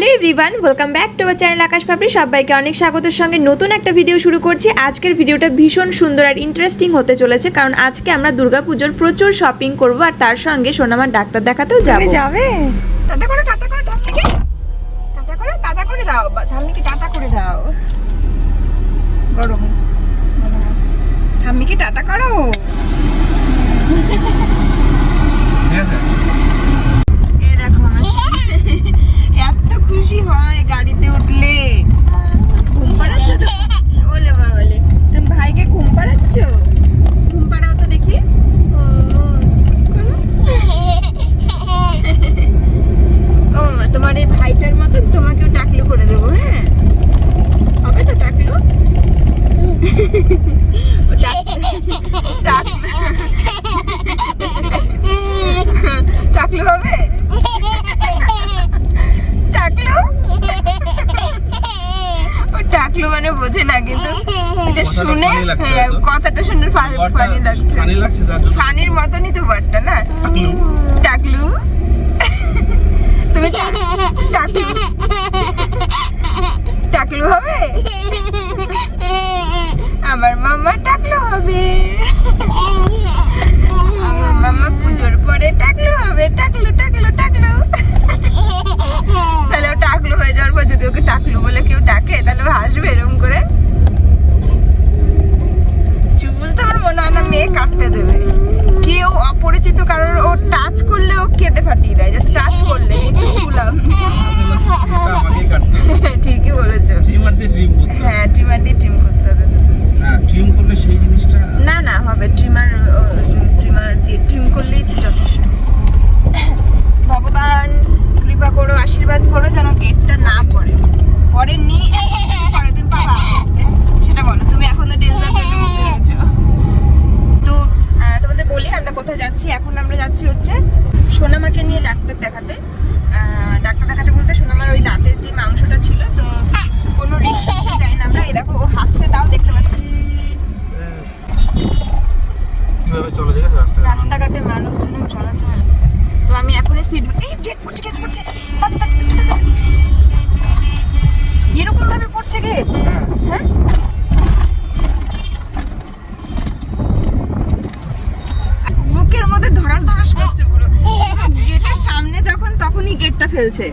Hello everyone welcome back to our channel Akash Papri. সবাইকে অনেক স্বাগতের সঙ্গে নতুন একটা ভিডিও শুরু করছি। আজকের ভিডিওটা ভীষণ সুন্দর আর ইন্টারেস্টিং হতে চলেছে কারণ আজকে আমরা দুর্গা দুর্গাপুজোর প্রচুর শপিং করব আর তার সঙ্গে সোনামার ডাক্তার দেখাতেও যাব। যাবে? টাটা করো টাটা করো টাটা করো টাটা করে দাও ধাম্মিকে টাটা করে দাও। গরম। ঠাম্মিকে টাটা করো। ঠিক আছে এই দেখো আমার এত খুশি হয় গাড়িতে উঠলে ঘুম পাড়াচ্ছ তো বলে বাবালে তুমি ভাইকে ঘুম পাড়াচ্ছ ঘুম পাড়াও তো দেখি ও করো। ও মামা, তোমার এই ভাইটার মতন তোমাকেও টাকলু করে দেবো হ্যাঁ হবে তো টাকলু ও টাক- টাক- টাকলু হবে টাকলু ও টাকলু মানে বোঝে না কিন্তু এটা শুনে হ্যাঁ। কথাটা শুনে ফানি লাগছে। জন্য ফানির মতনই তো বারটা না? টাকলু। তুমি টাকলু হবে? আমার মামা টাকলু হবে। আমার মামা পুজোর পরে টাকলু হবে। টাকলু টাকলু টাকলু। তাহলে ও টাকলু হয়ে যাওয়ার পর যদি ওকে টাকলু বলে কেউ ডাকে তাহলে হাসবে এরকম করে চুল তো আমার মনে হয় না মেয়ে কাটতে দেবে কেউ অপরিচিত কারোর ও টাচ করলে ও কেঁদে ফাটিয়ে দেয় জাস্ট টাচ করলে একটু আমাকেই ঠিকই বলেছ। ট্রিমার দিয়ে ট্রিম করতে হ্যাঁ ট্রিমার দিয়ে ট্রিম করতে হবে। হ্যাঁ ট্রিম করলে সেই জিনিসটা না না হবে। ট্রিমার ট্রিমার দিয়ে ট্রিম করলেই যথেষ্ট। ভগবান কৃপা করো আশীর্বাদ করো যেন গেটটা না পড়ে। পরে নি পরে তুমি পাবা। সেটা বলো তুমি এখন তো ডেঞ্জার তো তোমাদের কোথায় যাচ্ছি? এখন আমরা যাচ্ছি হচ্ছে সোনামাকে নিয়ে ডাক্তার দেখাতে। ডাক্তার দেখাতে বলতে সোনামার ওই দাঁতের যে মাংসটা ছিল তো কোনো রিস্ক চাই না আমরা। দেখো ও হাসতে তাও দেখতে পাচ্ছিস চলে রাস্তাঘাটে? মানুষজনের চলাচল। তো আমি এখনই সিট এই গেট পড়ছে গেট পড়ছে এরকম ভাবে পড়ছে গেট হ্যাঁ বুকের মধ্যে ধরাস ধরাস করছে পুরো গেটের সামনে যখন তখনই গেটটা ফেলছে।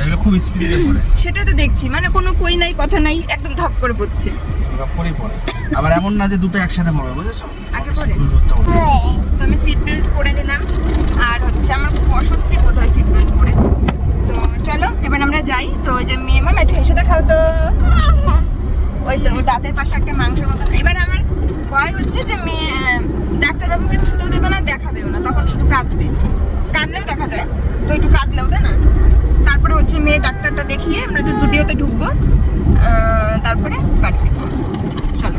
এগুলো খুব স্পিডে পড়ে। সেটাই তো দেখছি মানে কোনো কই নাই কথা নাই একদম ধপ করে পড়ছে। পড়ে। আবার এমন না যে দুটো একসাথে পড়বে বুঝেছ? আগে পড়ে তো আমি সিট বেল্ট পরে নিলাম। আর হচ্ছে আমার খুব অস্বস্তি বোধ হয় সিট বেল্ট পরে। তো চলো এবার আমরা যাই। তো ওই যে মেয়ে মামা একটু হেসে দেখাও তো। ওই তো দাঁতের পাশে একটা মাংসের মতন এবার আমার ভয় হচ্ছে যে মেয়ে ডাক্তারবাবুকে ছুতেও দেবে না, দেখাবেও না, তখন শুধু কাঁদবে। কাঁদলেও দেখা যায়। তো একটু কাঁদলেও, তাই না? তারপরে হচ্ছে মেয়ে ডাক্তারটা দেখিয়ে আমরা একটু জুডিওতে ঢুকবো তারপরে বাড়ি ফিরবো।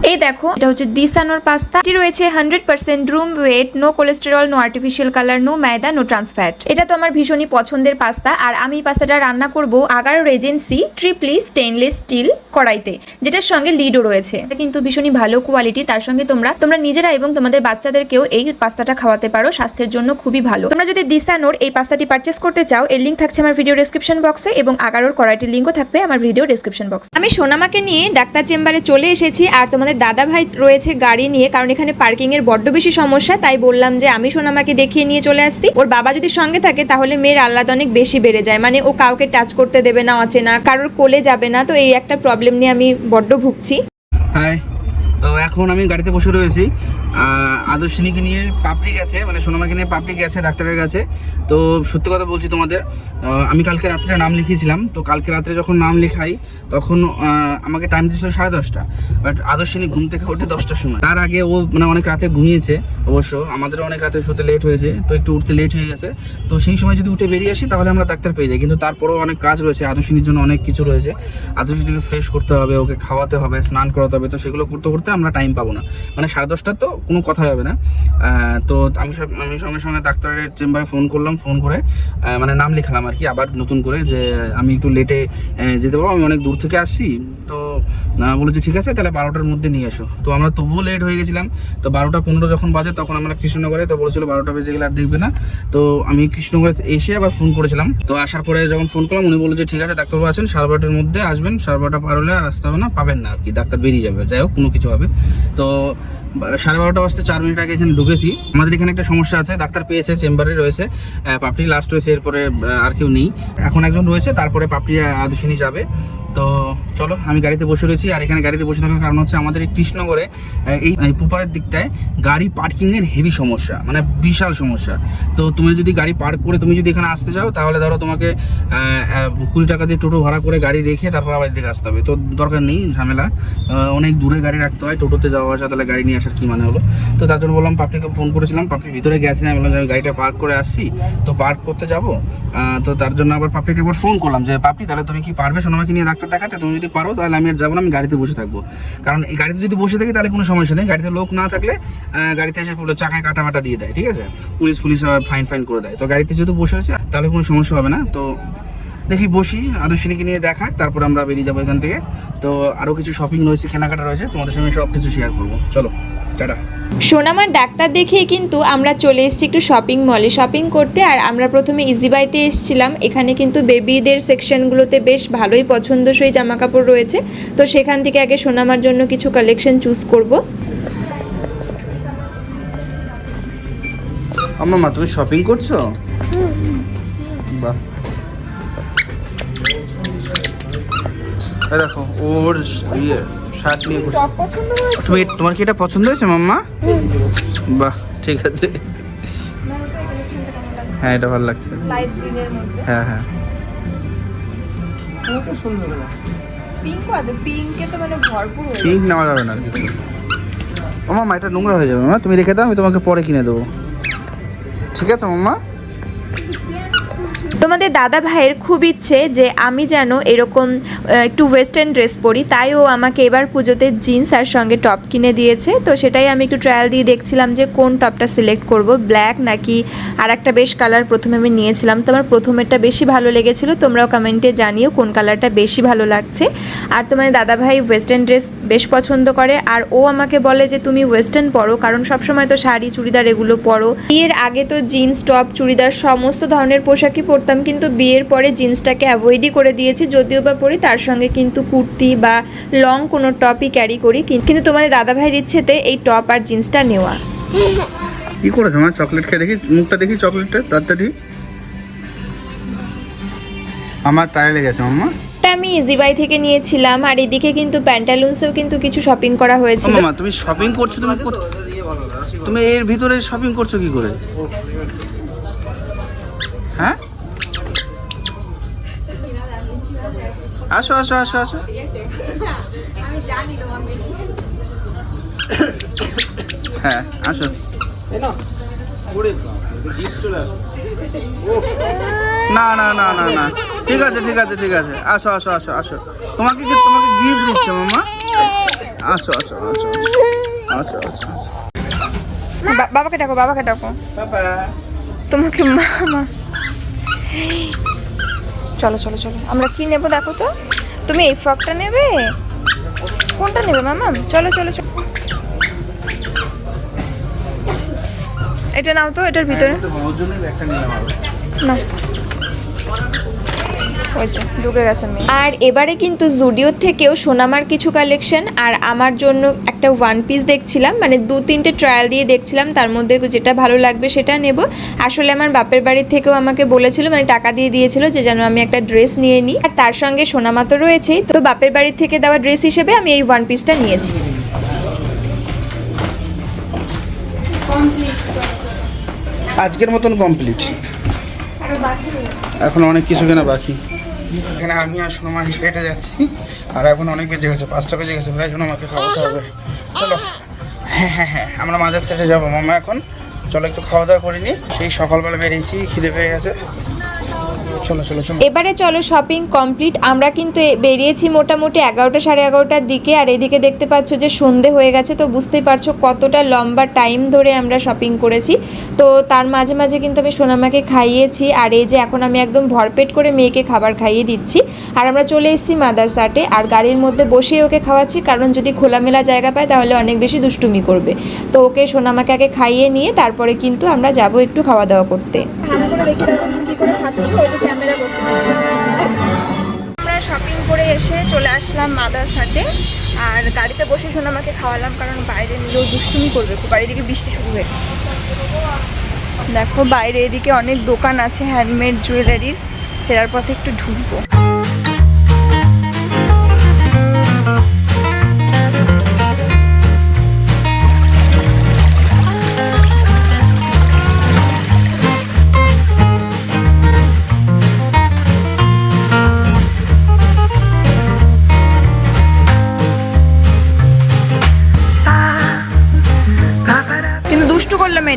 এই দেখো, এটা হচ্ছে দিসানোর পাস্তা। এটি রয়েছে hundred percent durum wheat no cholesterol no artificial colour no maida no trans fat এটা তো আমার ভীষণই পছন্দের পাস্তা, আর আমি পাস্তাটা রান্না করব Agaro Regency triply stainless steel কড়াইতে, যেটার সঙ্গে লিডও রয়েছে। এটা কিন্তু ভীষণই ভালো কোয়ালিটি তার সঙ্গে তোমরা তোমরা নিজেরা এবং তোমাদের বাচ্চাদেরকেও এই পাস্তাটা খাওয়াতে পারো, স্বাস্থ্যের জন্য খুবই ভালো। তোমরা যদি দিসানোর এই পাস্তাটি পারচেস করতে চাও, এর লিঙ্ক থাকছে আমার ভিডিও ডেসক্রিপশন বক্সে এবং আগারোর কড়াইটির লিঙ্কও থাকবে আমার ভিডিও ডেসক্রিপশন বক্স আমি সোনামাকে নিয়ে ডাক্তার চেম্বারে চলে এসেছি, আর তোমাদের দাদা ভাই রয়েছে গাড়ি নিয়ে, কারণ এখানে পার্কিং এর বড্ড বেশি সমস্যা, তাই বললাম যে আমি সোনামাকে দেখিয়ে নিয়ে চলে আসছি। ওর বাবা যদি সঙ্গে থাকে, তাহলে মেয়ের আল্লাদ অনেক বেশি বেড়ে যায়। মানে ও কাউকে টাচ করতে দেবে না, অচেনা, কারোর কোলে যাবে না, তো এই একটা প্রবলেম নিয়ে আমি বড্ড ভুগছি। হাই তো এখন আমি গাড়িতে বসে রয়েছি। আদর্শিনীকে নিয়ে পাপড়ি গেছে মানে সোনামাকে নিয়ে পাপড়ি গেছে ডাক্তারের কাছে। তো সত্যি কথা বলছি তোমাদের আমি কালকে রাত্রে নাম লিখিয়েছিলাম। তো কালকে রাত্রে যখন নাম লেখাই, তখন আমাকে টাইম দিয়েছিল সাড়ে দশটা। বাট আদর্শিনী ঘুম থেকে ওঠে দশটার সময়। তার আগে ও মানে অনেক রাতে ঘুমিয়েছে অবশ্য। আমাদেরও অনেক রাতে শুতে লেট হয়েছে। তো একটু উঠতে লেট হয়ে গেছে। তো সেই সময় যদি উঠে বেরিয়ে আসি, তাহলে আমরা ডাক্তার পেয়ে যাই। কিন্তু তারপরেও অনেক কাজ রয়েছে। আদর্শিনীর জন্য অনেক কিছু রয়েছে। আদর্শিনীকে ফ্রেশ করতে হবে, ওকে খাওয়াতে হবে, স্নান করাতে হবে। তো সেগুলো করতে করতে আমরা টাইম পাবো না। মানে সাড়ে দশটার তো কোনো কথা হবে না। তো আমি আমি সঙ্গে সঙ্গে ডাক্তারের চেম্বারে ফোন করলাম ফোন করে মানে নাম লিখালাম আর কি, আবার নতুন করে যে আমি একটু লেটে যেতে পারব। আমি অনেক দূর থেকে আসছি, তো বলেছে, ঠিক আছে, তাহলে বারোটার মধ্যে নিয়ে এসো। তো আমরা তবুও লেট হয়ে গেছিলাম। তো বারোটা পনেরো যখন বাজে, তখন আমরা কৃষ্ণনগরে, তো বলেছিল বারোটা বেজে গেলে আর দেখবে না। তো আমি কৃষ্ণনগরে এসে আবার ফোন করেছিলাম। তো আসার পরে যখন ফোন করলাম, উনি বলল যে, ঠিক আছে, ডাক্তারবাবু আছেন, সাড়ে বারোটার মধ্যে আসবেন, সাড়ে বারোটা পার হলে আর আসতে হবে না, পাবেন না আর কি, ডাক্তার বেরিয়ে যাবে। যাই হোক, কোনো কিছু হবে তো বা- সাড়ে বারোটা বাজতে চার মিনিট আগে এখানে ঢুকেছি। আমাদের এখানে একটা সমস্যা আছে, ডাক্তার পেয়েছে, চেম্বারে রয়েছে। পাপড়ি লাস্ট রয়েছে, এরপরে আর কেউ নেই। এখন একজন রয়েছে, তারপরে পাপড়ি আদর্শিনী যাবে। তো চলো, আমি গাড়িতে বসে রয়েছি, আর এখানে গাড়িতে বসে থাকার কারণ হচ্ছে আমাদের এই কৃষ্ণনগরে এই পুপারের দিকটায় গাড়ি পার্কিংয়ের হেভি সমস্যা মানে বিশাল সমস্যা। তো তুমি যদি গাড়ি পার্ক করে তুমি যদি এখানে আসতে চাও, তাহলে ধরো তোমাকে কুড়ি টাকা দিয়ে টোটো ভাড়া করে গাড়ি রেখে তারপর আবার দিকে আসতে হবে। তো দরকার নেই, ঝামেলা। অনেক দূরে গাড়ি রাখতে হয়, টোটোতে যাওয়া আসা, তাহলে গাড়ি নিয়ে আসার কি মানে হলো? তো তার জন্য বললাম, পাপড়িকে ফোন করেছিলাম, পাপড়ি ভিতরে গেছে, আমি বললাম যে আমি গাড়িটা পার্ক করে আসছি। তো পার্ক করতে যাব। তো তার জন্য আবার পাপড়িকে একবার ফোন করলাম যে, পাপড়ি, তাহলে তুমি কি পারবে সোনামাকে নিয়ে ডাক্তার দেখাতে? তুমি যদি পারো, তাহলে আমি আর যাব না, আমি গাড়িতে বসে থাকব। কারণ এই গাড়িতে যদি বসে থাকি, তাহলে কোনো সমস্যা নেই। গাড়িতে লোক না থাকলে গাড়িতে এসে পুরো চাকায় কাটা মাটা দিয়ে দেয়। ঠিক আছে? পুলিশ পুলিশ ফাইন ফাইন করে দেয়। তো গাড়িতে যেহেতু বসে আছে, তাহলে কোনো সমস্যা হবে না। তো দেখি, বসি আদর্শিনীকে নিয়ে দেখাক তারপর আমরা বেরিয়ে যাব এখান থেকে। তো আরও কিছু শপিং রয়েছে, কেনাকাটা রয়েছে, তোমাদের সঙ্গে সব কিছু শেয়ার করব। চলো। টাটা। সোনামার ডাক্তার দেখিয়ে কিন্তু আমরা চলে এসেছি একটু শপিং মলে শপিং করতে আর আমরা প্রথমে ইজিবাইতে এসেছিলাম। এখানে কিন্তু বেবিদের সেকশনগুলোতে বেশ ভালোই পছন্দসই জামা কাপড় রয়েছে। তো সেখান থেকে আগে সোনামার জন্য কিছু কালেকশন চুজ করব। আম্মা মা তুমি শপিং করছ? বাহ। দেখো ওর ইয়ে। শার্ট নিয়ে ঘুরছে। তুমি তোমার কি এটা পছন্দ হয়েছে মাম্মা? বাহ ঠিক আছে। হ্যাঁ এটা ভালো লাগছে। হ্যাঁ হ্যাঁ। পিঙ্কে মানে ভরপুর পিঙ্ক নেওয়া যাবে না মামা এটা নোংরা হয়ে যাবে মামা তুমি রেখে দাও আমি তোমাকে পরে কিনে দেবো। ঠিক আছে মাম্মা। তোমাদের দাদা ভাইয়ের খুব ইচ্ছে যে আমি যেন এরকম একটু ওয়েস্টার্ন ড্রেস পরি। তাই ও আমাকে এবার পুজোতে জিন্স আর সঙ্গে টপ কিনে দিয়েছে। তো সেটাই আমি একটু ট্রায়াল দিয়ে দেখছিলাম যে কোন টপটা সিলেক্ট করব ব্ল্যাক নাকি আর একটা বেশ কালার প্রথমে আমি নিয়েছিলাম। তো আমার প্রথমেরটা বেশি ভালো লেগেছিল। তোমরাও কমেন্টে জানিও কোন কালারটা বেশি ভালো লাগছে। আর তোমাদের দাদা ভাই ওয়েস্টার্ন ড্রেস বেশ পছন্দ করে। আর ও আমাকে বলে যে তুমি ওয়েস্টার্ন পরো, কারণ সবসময় তো শাড়ি, চুড়িদার এগুলো পরো। বিয়ের আগে তো জিন্স টপ চুড়িদার, সমস্ত ধরনের পোশাকই পরতাম। কিন্তু বিয়ের পরে জিন্সটাকে অ্যাভয়েডই করে দিয়েছি যদিও বা পরি তার সঙ্গে কিন্তু কুর্তি বা লং কোনো টপই ক্যারি করি কিন- কিন্তু তোমাদের দাদা ভাইয়ের ইচ্ছেতে এই টপ আর জিন্সটা নেওয়া। কি করেছ? মা চকলেট খেয়ে দেখি মুখটা দেখি চকলেটটা তাড়াতাড়ি আমার টায়ার লেগেছে মাম্মা। আমি ইজিবাই থেকে নিয়েছিলাম আর এদিকে কিন্তু প্যান্টালুন্সেও কিন্তু কিছু শপিং করা হয়েছিল। মামা তুমি শপিং করছ তুমি তুমি এর ভিতরে শপিং করছ কি করে? হ্যাঁ? আসো আসো আসো আসো। হ্যাঁ আসো। না না না না না। ঠিক আছে ঠিক আছে ঠিক আছে। আসো আসো আসো আসো। তোমাকে কি তোমাকে গিফট দিচ্ছে মামা? আসো আসো আসো আসো আসো। বাবাকে ডাকো বাবাকে ডাকো। বাবা তোমাকে মামা। চলো চলো চলো। আমরা কি নেব দেখো তো? তুমি এই ফ্রকটা নেবে? কোনটা নেবে ম্যাম চলো চলো চলো। এটা নাও তো এটার ভিতরে। আরও। না। ঢুকে গেছে মেয়ে। আর এবারে কিন্তু জুডিওর থেকেও সোনামার কিছু কালেকশন আর আমার জন্য একটা ওয়ান পিস দেখছিলাম মানে দু তিনটে ট্রায়াল দিয়ে দেখছিলাম তার মধ্যে যেটা ভালো লাগবে সেটা নেব। আসলে আমার বাপের বাড়ির থেকেও আমাকে বলেছিল মানে টাকা দিয়ে দিয়েছিল যে যেন আমি একটা ড্রেস নিয়ে নিই। আর তার সঙ্গে সোনামা তো রয়েছেই তো বাপের বাড়ির থেকে দেওয়া ড্রেস হিসেবে আমি এই ওয়ান পিসটা নিয়েছি। আজকের মতন কমপ্লিট এখন অনেক কিছু কেনা বাকি। এখানে আমি আর সোনামা হেঁটে যাচ্ছি। আর এখন অনেক বেজে গেছে, পাঁচটা বেজে গেছে, প্রায় সোনামাকে খাওয়াতে হবে। চলো। হ্যাঁ হ্যাঁ হ্যাঁ আমরা মাঝের সেটে যাব। মামা এখন, চলো একটু খাওয়া দাওয়া করিনি সেই সকালবেলা বেরিয়েছি, খিদে পেয়ে গেছে। চলো চলো চলো। চলো এবারে চলো শপিং কমপ্লিট আমরা কিন্তু এ- বেরিয়েছি মোটামুটি এগারোটা সাড়ে এগারোটার দিকে আর এদিকে দেখতে পাচ্ছ যে সন্ধে হয়ে গেছে তো বুঝতেই পারছ কতটা লম্বা টাইম ধরে আমরা শপিং করেছি। তো তার মাঝে মাঝে কিন্তু আমি সোনামাকে খাইয়েছি আর এই যে এখন আমি একদম ভরপেট করে মেয়েকে খাবার খাইয়ে দিচ্ছি। আর আমরা চলে এসেছি মাদারসাটে আর গাড়ির মধ্যে বসেই ওকে খাওয়াচ্ছি কারণ যদি খোলামেলা জায়গা পায় তাহলে অনেক বেশি দুষ্টুমি করবে। তো ওকে সোনামাকে আগে খাইয়ে নিয়ে তারপরে কিন্তু আমরা যাব একটু খাওয়া দাওয়া করতে আমরা শপিং করে এসে চলে আসলাম মাদারসাটে আর গাড়িতে বসে শোনা আমাকে খাওয়ালাম, কারণ বাইরে নিলেও দুষ্টুমি করবে, খুব বাইরে দিকে বৃষ্টি শুরু হয়ে দেখো, বাইরে এদিকে অনেক দোকান আছে হ্যান্ডমেড জুয়েলারির ফেরার পথে একটু ঢুকবো।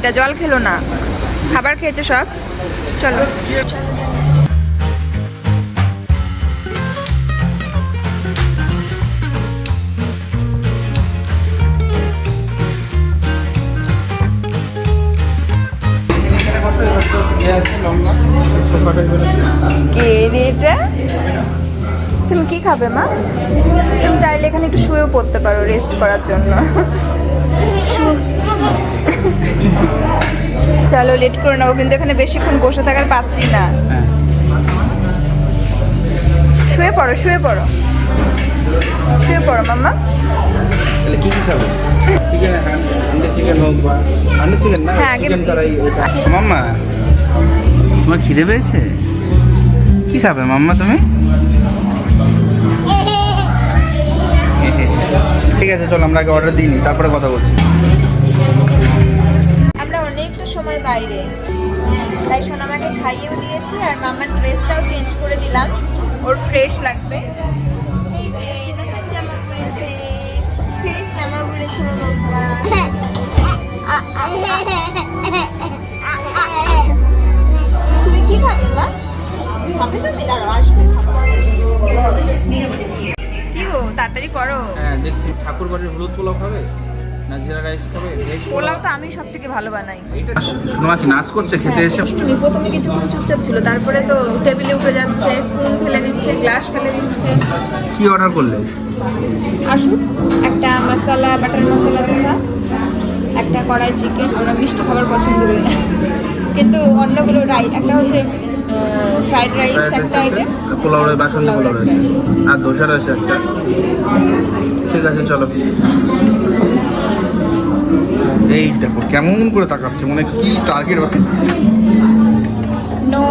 মেয়েটা জল খেলো না। খাবার খেয়েছে সব। চলো। কে এটা? তুমি কি খাবে, মা? তুমি চাইলে এখানে একটু শুয়েও পড়তে পারো রেস্ট করার জন্য। চলো লেট করে নেব কিন্তু এখানে বেশিক্ষণ বসে থাকার পাত্রী না। হ্যাঁ শুয়ে পড়ো শুয়ে পড়ো। শুয়ে পড়ো মাম্মা। তাহলে কি কি খাবে? চিকেন হান্ডি চিকেন হোক বা হান্ডি চিকেন না হ্যাঁ, আগে- চিকেন করাই মাম্মা তোমার খিদে পেয়েছে? কি খাবে মাম্মা তুমি? ঠিক আছে চলো আমরা আগে অর্ডার দিই নি তারপরে কথা বলছি। বাইরে। তাই সোনামাকে খাইয়েও দিয়েছি আর মামার ড্রেসটাও চেঞ্জ করে দিলাম। ওর ফ্রেশ লাগবে। এই যে নতুন জামা পরেছে। ফ্রেশ জামা পরেছে। তুমি কি খাবে, মা? খাবে তুমি, দাঁড়াও, আসবে কি গো, তাড়াতাড়ি করো। হ্যাঁ দেখছি ঠাকুর বাড়ির হলুদ পোলাও খাবে? না জিরা রাইস খাবে পোলাও? তো আমি সব থেকে ভালো বানাই। এইটা তোমার কি নাচ করছে খেতে এসে? তুমি প্রথমে কিছুক্ষণ চুপচাপ ছিল তারপরে তো টেবিলে উঠে যাচ্ছে স্পুন ফেলে দিচ্ছে গ্লাস ফেলে দিচ্ছে। কি অর্ডার করলে? আসুন একটা মশলা বাটার মশলা দোসা একটা কড়াই চিকেন আমরা মিষ্টি খাবার পছন্দ করি না। কিন্তু অন্যগুলো রাইস একটা হচ্ছে ফ্রাইড রাইস একটা আইটেম পোলাও বাসন্তী পোলাও রয়েছে। আর দোসা রয়েছে একটা। ঠিক আছে চলো। এই দেখো কেমন করে তাকাচ্ছে মানে কি টার্গেট নো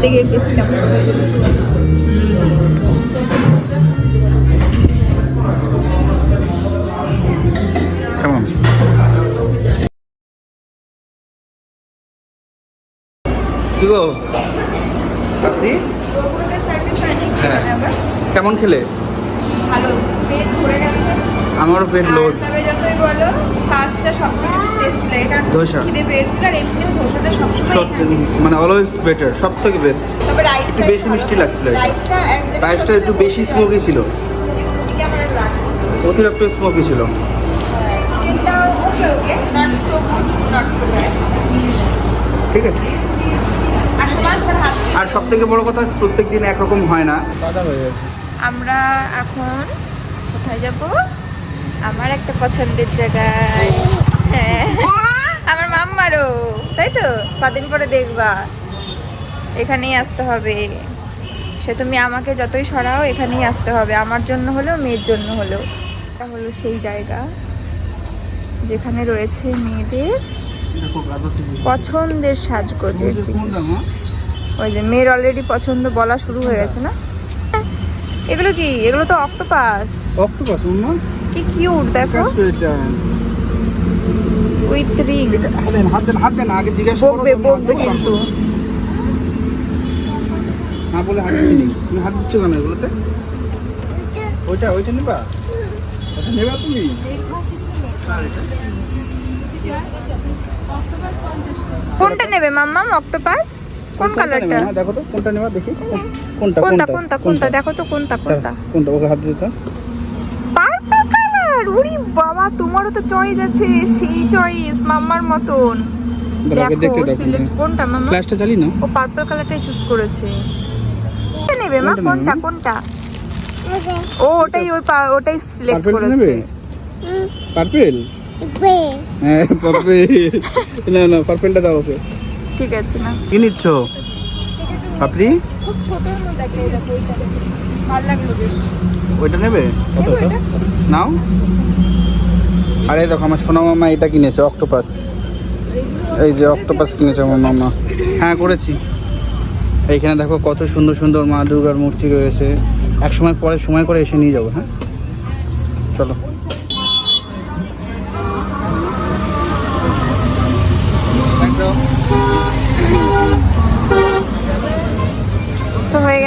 দেখি টেস্ট কেমন। কেমন? কি গো? আপনি? হ্যাঁ। কেমন খেলে? ভালো পেট ভরে গেছে। আমারও পেট লোড। টেস্টি লাগে কারণ ধোসা। খিদে পেয়েছিল আর এমনিও ধোসাটা সবসময় মানে অলওয়েজ বেটার সব থেকে বেস্ট তবে রাইসটা বেশি মিষ্টি লাগছিল। রাইসটা রাইসটা একটু বেশি স্মোকি ছিল। অতিরিক্ত স্মোকি ছিল। চিকেনটা okay okay not so good not so bad ঠিক আছে। আর সব থেকে বড় কথা প্রত্যেক দিন একরকম হয় না। হয়ে আমরা এখন কোথায় যাব? আমার একটা পছন্দের জায়গায়। হ্যাঁ। আমার মাম্মারও তাই তো? কদিন পরে দেখবা। এখানেই আসতে হবে। সে তুমি আমাকে যতই সরাও এখানেই আসতে হবে। আমার জন্য হলেও মেয়ের জন্য হলেও। এটা হলো সেই জায়গা যেখানে রয়েছে মেয়েদের পছন্দের সাজগোজের জিনিস? ওই যে মেয়ের অলরেডি পছন্দ বলা শুরু হয়ে গেছে না? এগুলো কি? এগুলো তো অক্টোপাস অক্টোপাস না কি কিউট দেখো। উইথ রিং হাত দেন হাত দেন আগে জিজ্ঞাসা বকবে বকবে কিন্তু। না বলে হাত দিই তুমি হাত দিচ্ছ কেন এগুলোতে? ওইটা ওইটা নিবা? ওটা নেবা তুমি? কোনটা নেবে মাম্মাম অক্টোপাস কোন? কালারটা হ্যাঁ, দেখো তো কোনটা নেবা দেখি। কোনটা কোনটা কোনটা কোনটা দেখো তো কোনটা কোনটা? কোনটা? ওকে হাত দিতে ওরে বাবা তোমারও তো চয়েস আছে সেই চয়েস মাম্মার মতন। দেখো সিলেক্ট কোনটা মাম্মা? ফ্ল্যাশটা চালিয়ে না ও পার্পল কালারটাই চুজ করেছে। কোনটা নেবে মা? কোনটা কোনটা ও ওটাই ওই পা- ওটাই সিলেক্ট করেছে। পার্পেল হ্যাঁ পার্পেল না না পার্পেলটা দাও ওকে। ঠিক আছে না কি নিচ্ছ? আপনি খুব ছোটর মধ্যে একটা দেখো ওইটা ভালো লাগল বেশ ওইটা নেবে? নাও। আরে দেখো আমার সোনা মামা এটা কিনেছে অক্টোপাস। এই যে অক্টোপাস কিনেছে আমার মামা। হ্যাঁ করেছি। এইখানে দেখো কত সুন্দর সুন্দর মা দুর্গার মূর্তি রয়েছে। এক সময় পরে সময় করে এসে নিয়ে যাব হ্যাঁ? চলো।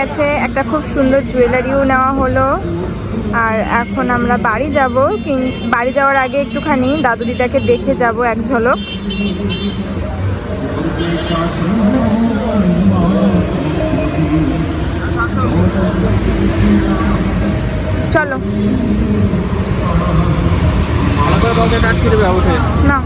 গেছে একটা খুব সুন্দর জুয়েলারিও নেওয়া হলো। আর এখন আমরা বাড়ি যাব বাড়ি যাওয়ার আগে একটুখানি দাদু দিদাকে দেখে যাব এক ঝলক। চলো। না।